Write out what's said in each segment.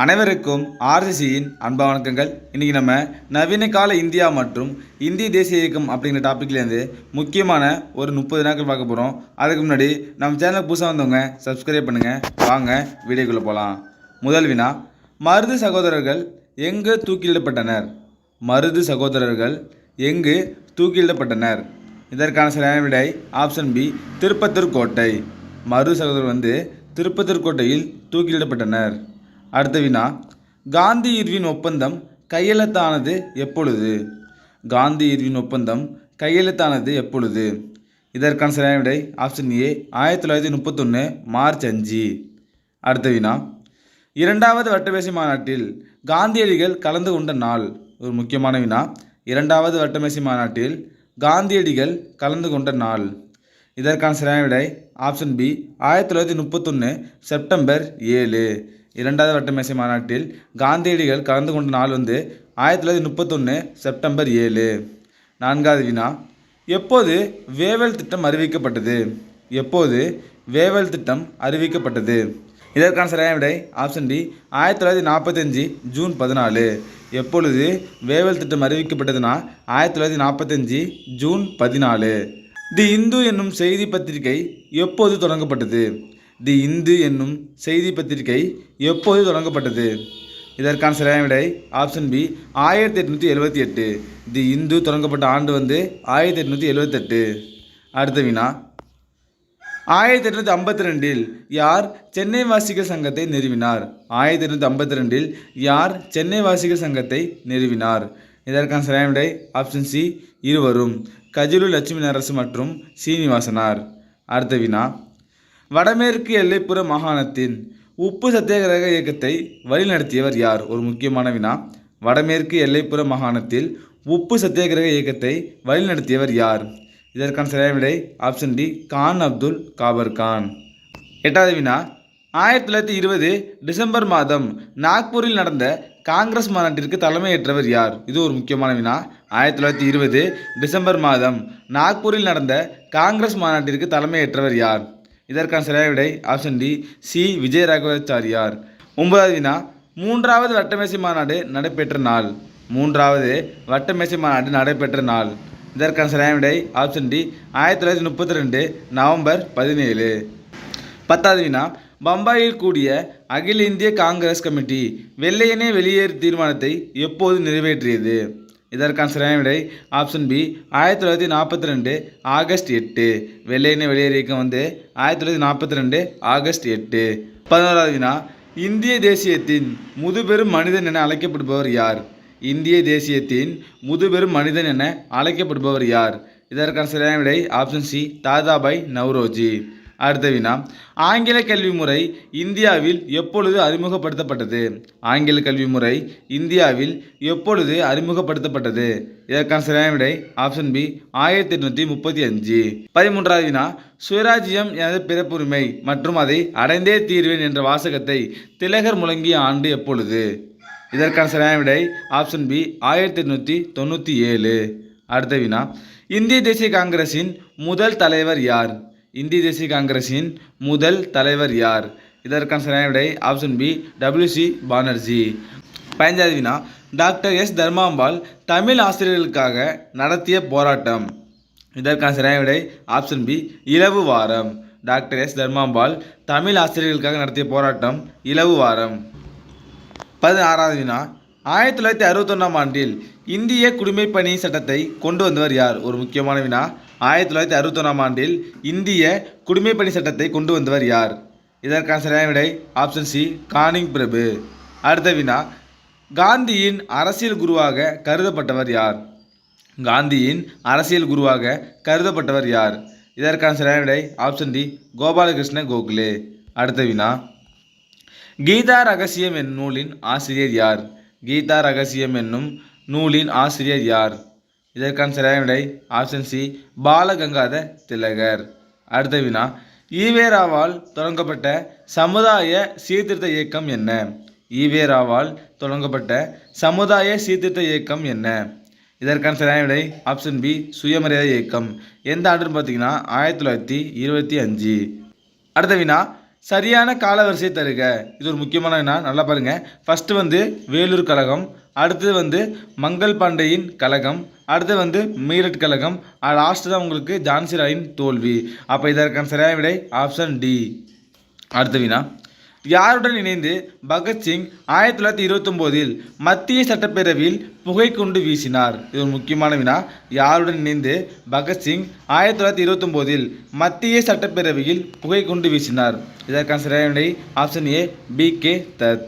அனைவருக்கும் ஆர்சிசியின் அன்பா வணக்கங்கள். இன்றைக்கி நம்ம நவீன கால இந்தியா மற்றும் இந்திய தேசிய இயக்கம் அப்படிங்கிற டாப்பிக்லேருந்து முக்கியமான ஒரு முப்பது நாட்கள் பார்க்க போகிறோம் அதுக்கு முன்னாடி நம்ம சேனலுக்கு புதுசாக வந்தவங்க சப்ஸ்கிரைப் பண்ணுங்கள் வாங்க வீடியோக்குள்ளே போகலாம் முதல் வினா மருது சகோதரர்கள் எங்கு தூக்கிலிடப்பட்டனர்? மருது சகோதரர்கள் எங்கு தூக்கிலிடப்பட்டனர்? இதற்கான சரியான விடை ஆப்ஷன் பி திருப்பத்தூர் கோட்டை. மருது சகோதரர் வந்து திருப்பத்தூர் கோட்டையில் தூக்கிலிடப்பட்டனர். அடுத்த வினா காந்தி இர்வின் ஒப்பந்தம் கையெழுத்தானது எப்பொழுது? காந்தி இர்வின் ஒப்பந்தம் கையெழுத்தானது எப்பொழுது? இதற்கான சரியான விடை ஆப்ஷன் ஏ ஆயிரத்தி தொள்ளாயிரத்தி முப்பத்தொன்று மார்ச் அஞ்சு. அடுத்த வினா இரண்டாவது வட்டமேசை மாநாட்டில் காந்தியடிகள் கலந்து கொண்ட நாள். ஒரு முக்கியமான வினா இரண்டாவது வட்டமேசை மாநாட்டில் காந்தியடிகள் கலந்து கொண்ட நாள். இதற்கான சரியான விடை ஆப்ஷன் பி ஆயிரத்தி தொள்ளாயிரத்தி முப்பத்தொன்று செப்டம்பர் ஏழு. இரண்டாவது வட்டமேசை மாநாட்டில் காந்தியடிகள் கலந்து கொண்ட நாள் வந்து ஆயிரத்தி தொள்ளாயிரத்தி முப்பத்தொன்று செப்டம்பர் ஏழு. நான்காவது வினா. எப்போது வேவல் திட்டம் அறிவிக்கப்பட்டது? எப்போது வேவல் திட்டம் அறிவிக்கப்பட்டது? இதற்கான சரியான விடை ஆப்ஷன் டி ஆயிரத்தி தொள்ளாயிரத்தி நாற்பத்தஞ்சு ஜூன் பதினாலு. எப்பொழுது வேவல் திட்டம் அறிவிக்கப்பட்டதுன்னா ஆயிரத்தி தொள்ளாயிரத்தி நாற்பத்தஞ்சு ஜூன் பதினாலு. தி இந்து என்னும் செய்தி பத்திரிகை எப்போது தொடங்கப்பட்டது? தி இந்து என்னும் செய்தி பத்திரிகை எப்போது தொடங்கப்பட்டது? இதற்கான சரியான விடை ஆப்ஷன் பி ஆயிரத்தி எட்நூற்றி எழுபத்தி எட்டு. தி இந்து தொடங்கப்பட்ட ஆண்டு வந்து ஆயிரத்தி எட்நூற்றி எழுபத்தெட்டு அடுத்த வினா ஆயிரத்தி எட்நூற்றி ஐம்பத்தி ரெண்டில் யார் சென்னை வாசிகள் சங்கத்தை நிறுவினார்? ஆயிரத்தி எட்நூற்றி ஐம்பத்தி ரெண்டில் யார் சென்னை வாசிகள் சங்கத்தை நிறுவினார்? இதற்கான சரியான விடை ஆப்ஷன் சி இருவரும். கஜிலு லட்சுமி நரசு மற்றும் சீனிவாசனார். அடுத்த வினா வடமேற்கு எல்லைப்புற மாகாணத்தின் உப்பு சத்தியாகிரக இயக்கத்தை வழிநடத்தியவர் யார்? ஒரு முக்கியமான வினா. வடமேற்கு எல்லைப்புற மாகாணத்தில் உப்பு சத்தியாகிரக இயக்கத்தை வழிநடத்தியவர் யார்? இதற்கான சரியான விடை ஆப்ஷன் டி கான் அப்துல் காபர் கான். எட்டாவது வினா. ஆயிரத்தி தொள்ளாயிரத்தி இருபது டிசம்பர் மாதம் நாக்பூரில் நடந்த காங்கிரஸ் மாநாட்டிற்கு தலைமையேற்றவர் யார்? இது ஒரு முக்கியமான வினா. ஆயிரத்தி தொள்ளாயிரத்தி இருபது டிசம்பர் மாதம் நாக்பூரில் நடந்த காங்கிரஸ் மாநாட்டிற்கு தலைமையேற்றவர் யார்? இதற்கான சரியான விடை option D C Vijaya Raghavachariar ஒன்பதாவது வினா மூன்றாவது வட்டமேசை மாநாடு நடைபெற்ற நாள். மூன்றாவது வட்டமேசை மாநாடு நடைபெற்ற நாள். இதற்கான சரியான விடை ஆப்ஷன் டி ஆயிரத்தி தொள்ளாயிரத்தி முப்பத்தி ரெண்டு நவம்பர் பதினேழு. பத்தாவது வினா பம்பாயில் கூடிய அகில இந்திய காங்கிரஸ் கமிட்டி வெள்ளையனே வெளியேறு தீர்மானத்தை எப்போது நிறைவேற்றியது? இதற்கான சரியான விடை ஆப்ஷன் பி ஆயிரத்தி தொள்ளாயிரத்தி நாற்பத்தி ரெண்டு ஆகஸ்ட் எட்டு. வெள்ளையினை வெளியேறியக்கம் வந்து ஆயிரத்தி தொள்ளாயிரத்தி நாற்பத்தி ரெண்டு ஆகஸ்ட் எட்டு. பதினோராவது வினா இந்திய தேசியத்தின் முதுபெரும் மனிதன் என அழைக்கப்படுபவர் யார்? இந்திய தேசியத்தின் முதுபெரும் மனிதன் என அழைக்கப்படுபவர் யார்? இதற்கான சரியான விடை ஆப்ஷன் சி தாதாபாய் நவ்ரோஜி. அடுத்த வினா. ஆங்கில கல்வி முறை இந்தியாவில் எப்பொழுது அறிமுகப்படுத்தப்பட்டது? ஆங்கில கல்வி முறை இந்தியாவில் எப்பொழுது அறிமுகப்படுத்தப்பட்டது? இதற்கான சரியான விடை ஆப்ஷன் பி ஆயிரத்தி எட்நூற்றி முப்பத்தி அஞ்சு. பதிமூன்றாவது வினா. சுயராஜ்யம் எனது பிறப்புரிமை மற்றும் அதை அடைந்தே தீர்வேன் என்ற வாசகத்தை திலகர் முழங்கிய ஆண்டு எப்பொழுது? இதற்கான சரியான விடை ஆப்ஷன் பி ஆயிரத்தி எட்நூற்றி தொண்ணூற்றி ஏழு. அடுத்த வினா. இந்திய தேசிய காங்கிரசின் முதல் தலைவர் யார்? இந்திய தேசிய காங்கிரஸின் முதல் தலைவர் யார்? இதற்கான சரியான விடை ஆப்ஷன் பி டபிள்யூசி பானர்ஜி. பதினஞ்சாவது வினா டாக்டர் எஸ் தர்மாம்பாள் தமிழ் ஆசிரியர்களுக்காக நடத்திய போராட்டம். இதற்கான சரியான விடை ஆப்ஷன் பி இலவு வாரம். டாக்டர் எஸ் தர்மாம்பாள் தமிழ் ஆசிரியர்களுக்காக நடத்திய போராட்டம் இலவு வாரம். பதினாறாவது வினா ஆயிரத்தி தொள்ளாயிரத்தி அறுபத்தொன்னாம் ஆண்டில் இந்திய குடிமைப்பணி சட்டத்தை கொண்டு வந்தவர் யார்? ஒரு முக்கியமான வினா ஆயிரத்தி தொள்ளாயிரத்தி அறுபத்தொன்னாம் ஆண்டில் இந்திய குடிமைப்பணி சட்டத்தை கொண்டு வந்தவர் யார்? இதற்கான சரியான விடை ஆப்ஷன் சி கானிங் பிரபு. அடுத்த வினா காந்தியின் அரசியல் குருவாக கருதப்பட்டவர் யார்? காந்தியின் அரசியல் குருவாக கருதப்பட்டவர் யார்? இதற்கான சரியான விடை ஆப்ஷன் டி கோபாலகிருஷ்ண கோகுலே. அடுத்த வினா கீதா ரகசியம் என்னும் நூலின் ஆசிரியர் யார்? கீதா ரகசியம் என்னும் நூலின் ஆசிரியர் யார்? இதற்கான சரியான விடை ஆப்ஷன் சி பாலகங்காத திலகர். அடுத்த வினா ஈவேராவால் தொடங்கப்பட்ட சமுதாய சீர்திருத்த இயக்கம் என்ன? ஈவேராவால் தொடங்கப்பட்ட சமுதாய சீர்திருத்த இயக்கம் என்ன? இதற்கான சரியான விடை ஆப்ஷன் பி சுயமரியாதை இயக்கம். எந்த ஆண்டுன்னு பார்த்தீங்கன்னா ஆயிரத்தி தொள்ளாயிரத்தி இருபத்தி அஞ்சு. அடுத்த வினா சரியான காலவரிசை தருக. இது ஒரு முக்கியமான என்ன நல்லா பாருங்கள் ஃபஸ்ட்டு வந்து வேலூர் கழகம் அடுத்தது வந்து மங்கள் பாண்டேயின் கழகம் அடுத்து வந்து மீரட் கழகம் லாஸ்ட்டு தான் உங்களுக்கு ஜான்சி ராயின் தோல்வி. அப்போ இதற்கான சரியான விடை ஆப்ஷன் டி அடுத்த வினா யாருடன் இணைந்து பகத்சிங் ஆயிரத்தி தொள்ளாயிரத்தி இருபத்தொம்போதில் மத்திய சட்டப்பேரவையில் புகைக்குண்டு வீசினார். இது ஒரு முக்கியமான வினா. யாருடன் இணைந்து பகத்சிங் ஆயிரத்தி தொள்ளாயிரத்தி இருபத்தொம்போதில் மத்திய சட்டப்பேரவையில் புகைக்குண்டு வீசினார். இதற்கான சரியான ஆப்ஷன் ஏ பி கே தத்.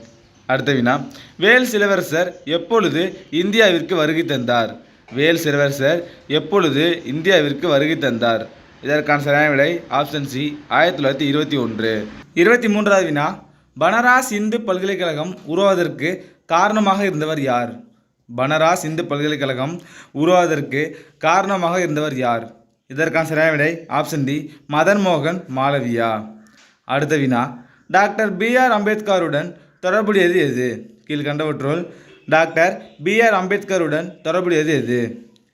அடுத்த வினா. வேல் இளவரசர் எப்பொழுது இந்தியாவிற்கு வருகை தந்தார்? வேல் இளவரசர் எப்பொழுது இந்தியாவிற்கு வருகை தந்தார்? இதற்கான சரியான விடை ஆப்ஷன் சி ஆயிரத்தி தொள்ளாயிரத்தி இருபத்தி ஒன்று. இருபத்தி மூன்றாவது வினா பனராஸ் இந்து பல்கலைக்கழகம் உருவாவதற்கு காரணமாக இருந்தவர் யார்? பனராஸ் இந்து பல்கலைக்கழகம் உருவாவதற்கு காரணமாக இருந்தவர் யார்? இதற்கான சரியான விடை ஆப்ஷன் டி மதன் மோகன் மாளவியா. அடுத்த வினா டாக்டர் பிஆர் அம்பேத்கருடன் தொடர்புடையது எது? கீழ்கண்டவற்றுள் டாக்டர் பிஆர் அம்பேத்கருடன் தொடர்புடையது எது?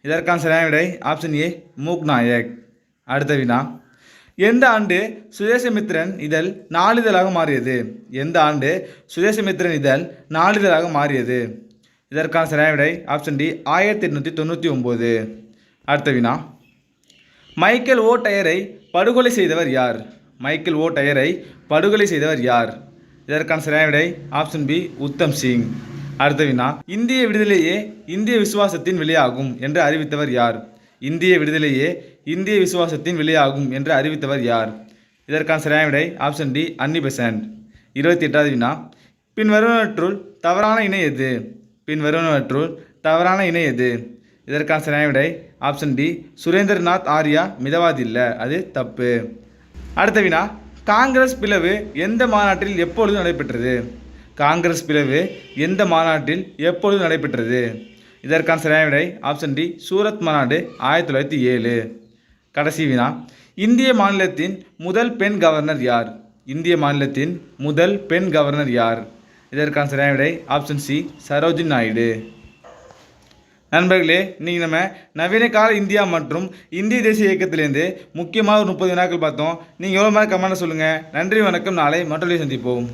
இதற்கான சரியான விடை ஆப்ஷன் ஏ மூக் நாயக். அடுத்த வினா. எந்த ஆண்டு சுதேசமித்ரன் இதழ் நாளிதழாக மாறியது? எந்த ஆண்டு சுதேசமித்ரன் இதழ் நாளிதழாக மாறியது? இதற்கான சரியான விடை ஆப்ஷன் டி ஆயிரத்தி எட்நூற்றி தொண்ணூற்றி ஒம்பது அடுத்த வினா. மைக்கேல் ஓ டயரை படுகொலை செய்தவர் யார்? மைக்கேல் ஓ டயரை படுகொலை செய்தவர் யார்? இதற்கான சரியான விடை ஆப்ஷன் பி உத்தம் சிங். அடுத்த வினா. இந்திய விடுதலையே இந்திய விசுவாசத்தின் விலையாகும் என்று அறிவித்தவர் யார்? இந்திய விடுதலையே இந்திய விசுவாசத்தின் விலையாகும் என்று அறிவித்தவர் யார்? இதற்கான சரியான விடை ஆப்ஷன் டி அன்னி பெசன்ட். இருபத்தி எட்டாவது வினா பின்வருவனற்றுள் தவறான இணை எது? பின் வருவனவற்றுள் தவறான இணை எது? இதற்கான சரியான விடை ஆப்ஷன் டி சுரேந்திரநாத் ஆர்யா மிதவாதி இல்லை அது தப்பு. அடுத்த வினா. காங்கிரஸ் பிளவு எந்த மாநாட்டில் எப்பொழுது நடைபெற்றது? காங்கிரஸ் பிளவு எந்த மாநாட்டில் எப்பொழுது நடைபெற்றது? இதற்கான சரியான விடை ஆப்ஷன் டி சூரத் மாநாடு ஆயிரத்தி தொள்ளாயிரத்தி ஏழு. கடைசி வினா. இந்திய மாநிலத்தின் முதல் பெண் கவர்னர் யார்? இந்திய மாநிலத்தின் முதல் பெண் கவர்னர் யார்? இதற்கான சரியான விடை ஆப்ஷன் சி சரோஜின் நாயுடு. நண்பர்களே இன்றைக்கி நம்ம நவீன கால இந்தியா மற்றும் இந்திய தேசிய இயக்கத்திலேருந்து முக்கியமாக ஒரு முப்பது வினாக்கள் பார்த்தோம். நீங்கள் எவ்வளோ மாதிரி கமெண்ட் சொல்லுங்கள் நன்றி வணக்கம். நாளை மற்றொரு சந்திப்போம்.